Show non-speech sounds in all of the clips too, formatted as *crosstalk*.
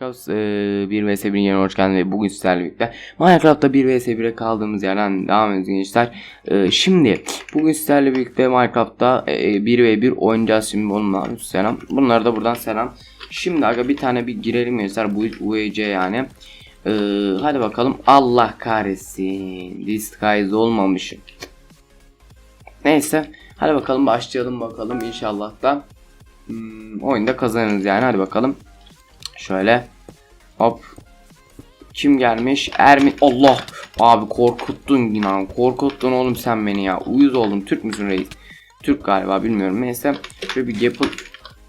Minecraft e, 1 vs 1'in yerine hoş geldin ve bugün sizlerle birlikte Minecraft'ta 1 vs 1'e kaldığımız yerden devam ediyoruz gençler. E, şimdi bugün sizlerle birlikte Minecraft'ta e, 1 ve 1 oynayacağız şimdi onunla selam. Bunlara da buradan selam. Şimdi aga bir tane bir girelim gençler bu UEC yani. E, hadi bakalım Allah kahretsin. Disguise olmamışım. Neyse hadi bakalım başlayalım bakalım inşallah da hmm, oyunda kazanırız yani hadi bakalım. Şöyle. Hop. Kim gelmiş? Ermin. Allah. Abi korkuttun inan. Korkuttun oğlum sen beni ya. Uyuz oldum. Türk müsün reis? Türk galiba bilmiyorum. Neyse. Şöyle bir yapı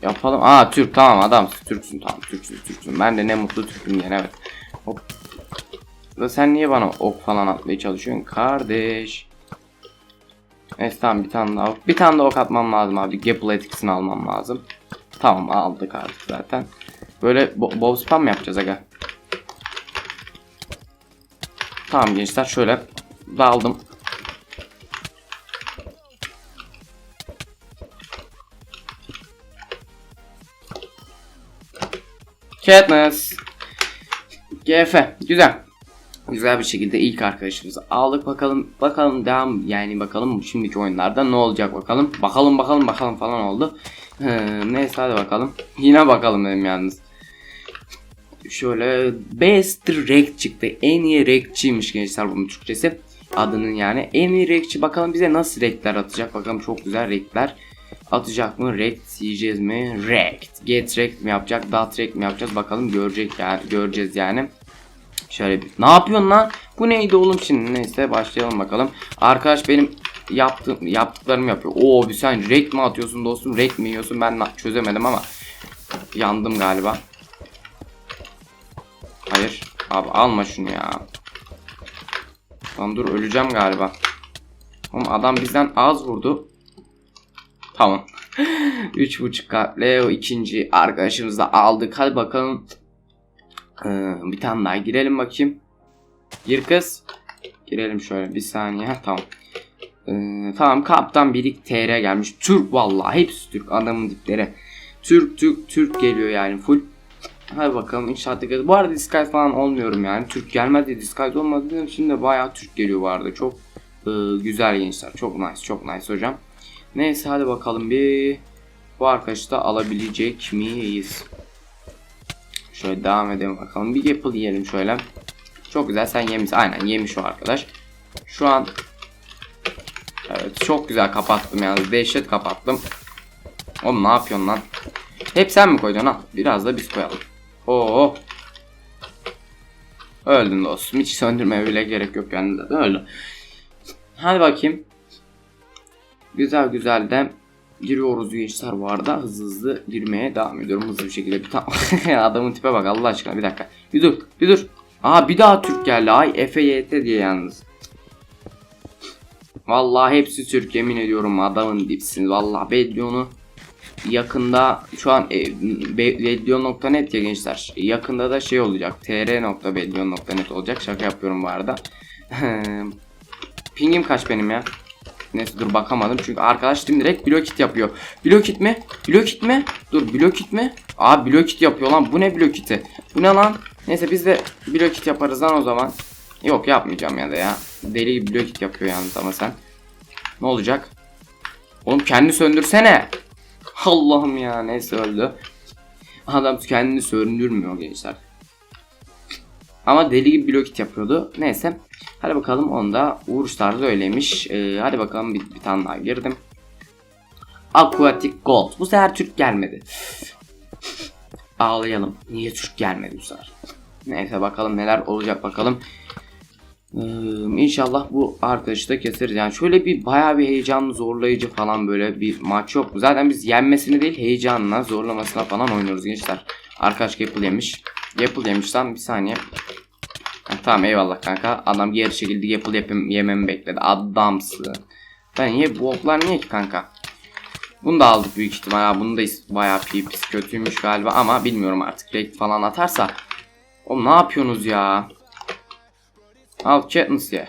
yapalım. Aa Türk tamam adam. Türksün tamam. Türksün Türksün. Ben de ne mutlu Türk'üm yani evet. Hop. Da sen niye bana ok falan atmaya çalışıyorsun? Kardeş. Neyse tamam bir tane daha. Bir tane daha ok atmam lazım abi. Gapple etkisini almam lazım. Tamam aldık artık zaten. Böyle bo bow spam mı yapacağız aga? Tamam gençler şöyle daldım. Katniss. GF. Güzel. Güzel bir şekilde ilk arkadaşımızı aldık bakalım bakalım devam yani bakalım şimdiki oyunlarda ne olacak bakalım bakalım bakalım bakalım falan oldu ee, neyse hadi bakalım yine bakalım dedim yalnız şöyle best rek çıktı en iyi rekçiymiş gençler bunun Türkçesi adının yani en iyi rekçi bakalım bize nasıl rekler atacak bakalım çok güzel rekler atacak mı rekt yiyeceğiz mi rekt get rekt mi yapacak dot rekt mi yapacağız bakalım görecek yani göreceğiz yani Şöyle bir. Ne yapıyorsun lan? Bu neydi oğlum şimdi? Neyse başlayalım bakalım. Arkadaş benim yaptığım yaptıklarımı yapıyor. Oo bir sen rek mi atıyorsun dostum? Rek mi yiyorsun? Ben çözemedim ama yandım galiba. Abi alma şunu ya. Lan dur öleceğim galiba. Oğlum adam bizden az vurdu. Tamam. 3.5 kalple o ikinci arkadaşımızı da aldık. Hadi bakalım ee, bir tane daha girelim bakayım. Gir kız. Girelim şöyle bir saniye. Tamam. Ee, tamam kaptan birik TR gelmiş. Türk vallahi hepsi Türk adamın dipleri. Türk Türk Türk geliyor yani full. Hadi bakalım inşallah dikkat. Bu arada disguise falan olmuyorum yani. Türk gelmez diye disguise olmadığı için de bayağı Türk geliyor bu arada. Çok e, güzel gençler. Çok nice çok nice hocam. Neyse hadi bakalım bir bu arkadaşı da alabilecek miyiz? Şöyle devam edelim bakalım. Bir apple yiyelim şöyle. Çok güzel sen yemiş. Aynen yemiş o arkadaş. Şu an Evet çok güzel kapattım yani. Dehşet kapattım. Oğlum ne yapıyorsun lan? Hep sen mi koydun ha? Biraz da biz koyalım. Oo. Öldün dostum. Hiç söndürmeye bile gerek yok yani zaten öldü. Hadi bakayım. Güzel güzel de giriyoruz gençler bu arada. Hızlı hızlı girmeye devam ediyorum hızlı bir şekilde. Bir tane *laughs* adamın tipe bak Allah aşkına bir dakika. Bir dur bir dur. Aa bir daha Türk geldi. Ay Efe YT diye yalnız. Vallahi hepsi Türk yemin ediyorum adamın dipsiniz. Vallahi Bedyon'u yakında şu an e, ya gençler. Yakında da şey olacak. tr.bedyon.net olacak. Şaka yapıyorum bu arada. *laughs* Pingim kaç benim ya? Neyse dur bakamadım çünkü arkadaş şimdi direkt blokit yapıyor. Blokit mi? Blokit mi? Dur blokit mi? Aa blokit yapıyor lan. Bu ne blokiti? Bu ne lan? Neyse biz de blokit yaparız lan o zaman. Yok yapmayacağım ya da ya. Deli gibi blokit yapıyor yalnız ama sen. Ne olacak? Oğlum kendi söndürsene. *laughs* Allah'ım ya neyse öldü. Adam kendini söndürmüyor gençler. Ama deli gibi blokit yapıyordu. Neyse. Hadi bakalım onda vuruş tarzı öyleymiş. Ee, hadi bakalım bir, bir tane daha girdim. Aquatic Gold. Bu sefer Türk gelmedi. Ağlayalım. Niye Türk gelmedi bu sefer? Neyse bakalım neler olacak bakalım. Ee, inşallah bu arkadaşı da keseriz. Yani şöyle bir bayağı bir heyecanlı zorlayıcı falan böyle bir maç yok. Zaten biz yenmesini değil heyecanla zorlamasına falan oynuyoruz gençler. Arkadaş Gapple yemiş. Gapple yemiş lan bir saniye. Ha, tamam eyvallah kanka. Adam geri şekilde Gapple yapım yememi bekledi. Adamsın. Ben niye bu oklar niye ki kanka? Bunu da aldık büyük ihtimal. Bunu da bayağı pis kötüymüş galiba ama bilmiyorum artık. Rekt falan atarsa. Oğlum ne yapıyorsunuz ya? Al Katniss ya.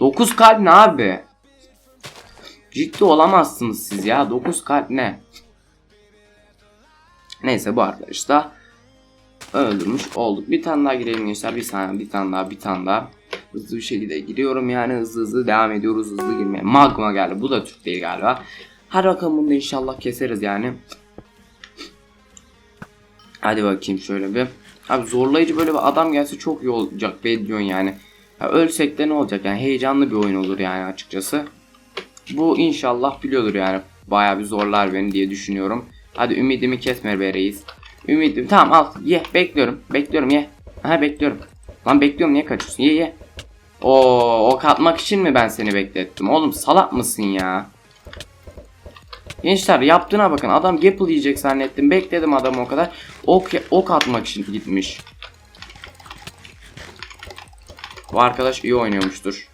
9 kalp ne abi? Ciddi olamazsınız siz ya. 9 kalp ne? Neyse bu arkadaş da öldürmüş olduk. Bir tane daha girelim gençler. Bir saniye bir tane daha bir tane daha. Hızlı bir şekilde giriyorum yani hızlı hızlı devam ediyoruz hızlı girmeye. Magma geldi. Bu da Türk değil galiba. Hadi bakalım bunu da inşallah keseriz yani. Hadi bakayım şöyle bir. Abi zorlayıcı böyle bir adam gelse çok iyi olacak be diyorsun yani. Ya ölsek de ne olacak yani heyecanlı bir oyun olur yani açıkçası. Bu inşallah biliyordur yani. Bayağı bir zorlar beni diye düşünüyorum. Hadi ümidimi kesme be reis. Ümidim tamam al ye bekliyorum. Bekliyorum ye. Ha bekliyorum. Lan bekliyorum niye kaçıyorsun ye ye. Oo ok atmak için mi ben seni beklettim? Oğlum salak mısın ya? Gençler yaptığına bakın. Adam Gapple yiyecek zannettim. Bekledim adamı o kadar. Ok, ok atmak için gitmiş. Bu arkadaş iyi oynuyormuştur.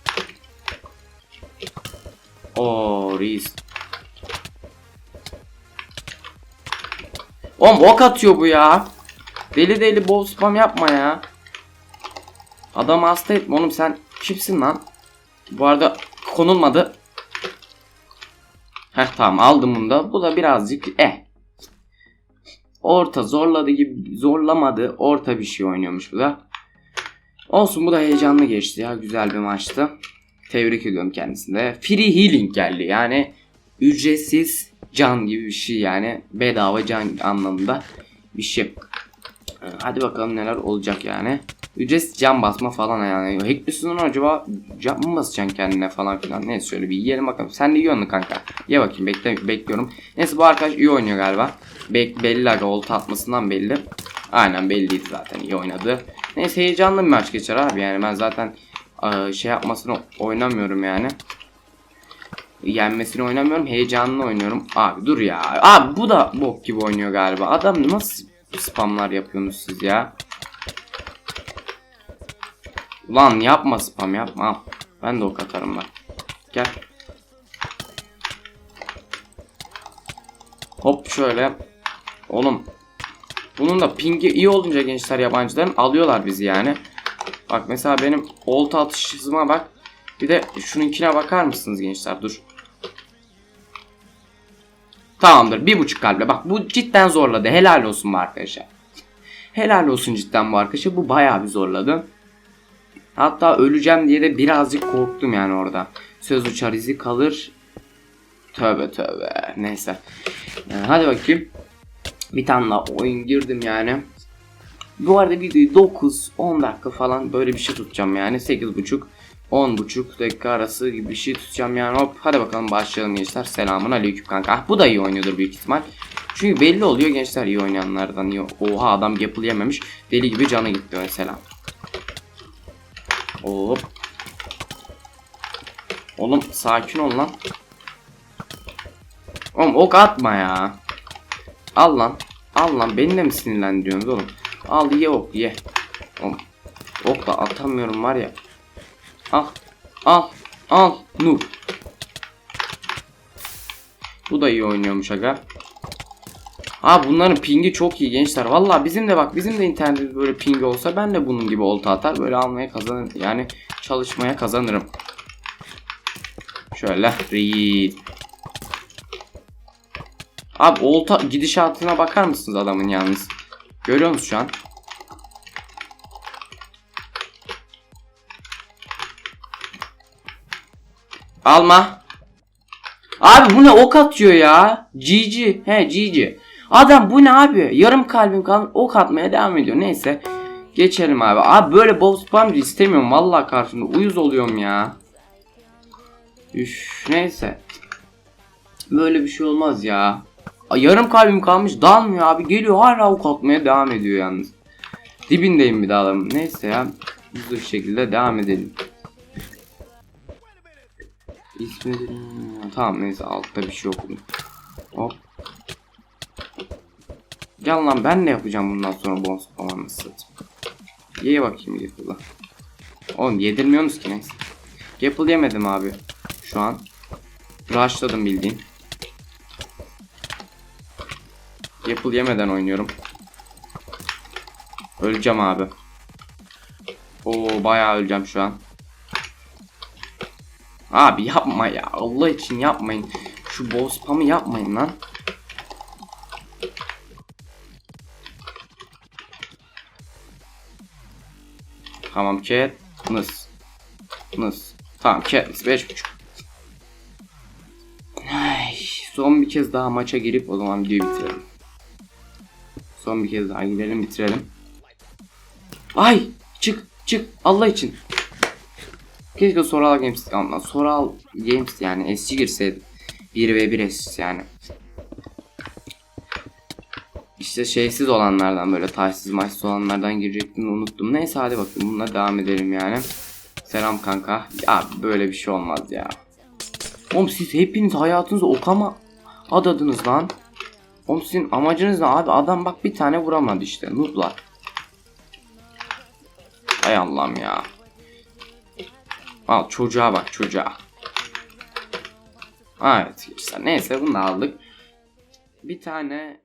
Oo reis. Oğlum ok atıyor bu ya. Deli deli bol spam yapma ya. Adamı hasta etme oğlum sen kimsin lan? Bu arada konulmadı. Heh tamam aldım bunu da. Bu da birazcık eh. Orta zorladı gibi zorlamadı. Orta bir şey oynuyormuş bu da. Olsun bu da heyecanlı geçti ya. Güzel bir maçtı. Tebrik ediyorum kendisine. Free healing geldi. Yani ücretsiz can gibi bir şey yani. Bedava can anlamında bir şey. Ee, Hadi bakalım neler olacak yani. Ücretsiz can basma falan yani. Hackliyorsun acaba can mı basacaksın kendine falan filan. Neyse şöyle bir yiyelim bakalım. Sen de yiyor musun kanka? Ye bakayım bekle, bekliyorum. Neyse bu arkadaş iyi oynuyor galiba. Be belli aga olta atmasından belli. Aynen belliydi zaten iyi oynadı. Neyse heyecanlı bir maç geçer abi yani ben zaten e, şey yapmasını oynamıyorum yani. Yenmesini oynamıyorum heyecanlı oynuyorum. Abi dur ya. Abi bu da bok gibi oynuyor galiba. Adam nasıl spamlar yapıyorsunuz siz ya? Ulan yapma spam yapma. Al. Ben de ok atarım bak. Gel. Hop şöyle. Oğlum. Bunun da pingi iyi olunca gençler yabancıların alıyorlar bizi yani. Bak mesela benim olta atış hızıma bak. Bir de şununkine bakar mısınız gençler? Dur. Tamamdır. Bir buçuk kalple. Bak bu cidden zorladı. Helal olsun bu arkadaşa. Helal olsun cidden bu arkadaşa. Bu bayağı bir zorladı. Hatta öleceğim diye de birazcık korktum yani orada. Söz uçar izi kalır. Tövbe tövbe. Neyse. Ee, hadi bakayım. Bir tane daha oyun girdim yani. Bu arada videoyu 9-10 dakika falan böyle bir şey tutacağım yani. 8.5 10.5 dakika arası gibi bir şey tutacağım yani. Hop hadi bakalım başlayalım gençler. Selamun aleyküm kanka. Ah, bu da iyi oynuyordur büyük ihtimal. Çünkü belli oluyor gençler iyi oynayanlardan. iyi. Oha adam Gapple yememiş. Deli gibi canı gitti mesela. Hop. Oğlum sakin ol lan. Oğlum ok atma ya. Al lan. Al lan beni de mi sinirlendiriyorsunuz oğlum? Al ye ok ye. Oğlum. Ok da atamıyorum var ya. Al. Al. Al. Nur. Bu da iyi oynuyormuş aga. Ha bunların pingi çok iyi gençler. Vallahi bizim de bak bizim de internette böyle ping olsa ben de bunun gibi olta atar böyle almaya kazanır. Yani çalışmaya kazanırım. Şöyle read. Abi olta gidişatına bakar mısınız adamın yalnız? Görüyor musunuz şu an? Alma. Abi bu ne ok atıyor ya. GG. He GG. Adam bu ne abi? Yarım kalbim kalmış ok atmaya devam ediyor. Neyse. Geçelim abi. Abi böyle bol spamcı istemiyorum. Vallahi karşımda uyuz oluyorum ya. Üf neyse. Böyle bir şey olmaz ya. Yarım kalbim kalmış dalmıyor abi. Geliyor hala ok atmaya devam ediyor yalnız. Dibindeyim bir daha. Neyse ya. Hızlı bir şekilde devam edelim. İsmi Tamam neyse altta bir şey yok. Hop. Gel lan ben ne yapacağım bundan sonra bonus falan nasıl Ye bakayım Gapple'ı. Oğlum yedirmiyorsunuz ki neyse. Gapple yemedim abi. Şu an. Rushladım bildiğin. Gapple yemeden oynuyorum. Öleceğim abi. Oo bayağı öleceğim şu an. Abi yapma ya. Allah için yapmayın. Şu boss spam'ı yapmayın lan. Tamam Katniss. Nıs. Tamam Katniss 5.5. Ay, son bir kez daha maça girip o zaman videoyu bitirelim. Son bir kez daha gidelim bitirelim. Ay çık çık Allah için. Keşke Soral Games anla. Soral Games yani SC girseydi. 1 ve 1 SC yani. İşte şeysiz olanlardan böyle taşsız maçsız olanlardan girecektim unuttum. Neyse hadi bakayım bununla devam edelim yani. Selam kanka. Ya böyle bir şey olmaz ya. Oğlum siz hepiniz hayatınızı okama adadınız lan. Oğlum sizin amacınız ne abi? Adam bak bir tane vuramadı işte. Nooblar. Hay Allah'ım ya. Al çocuğa bak çocuğa. Evet neyse bunu aldık. Bir tane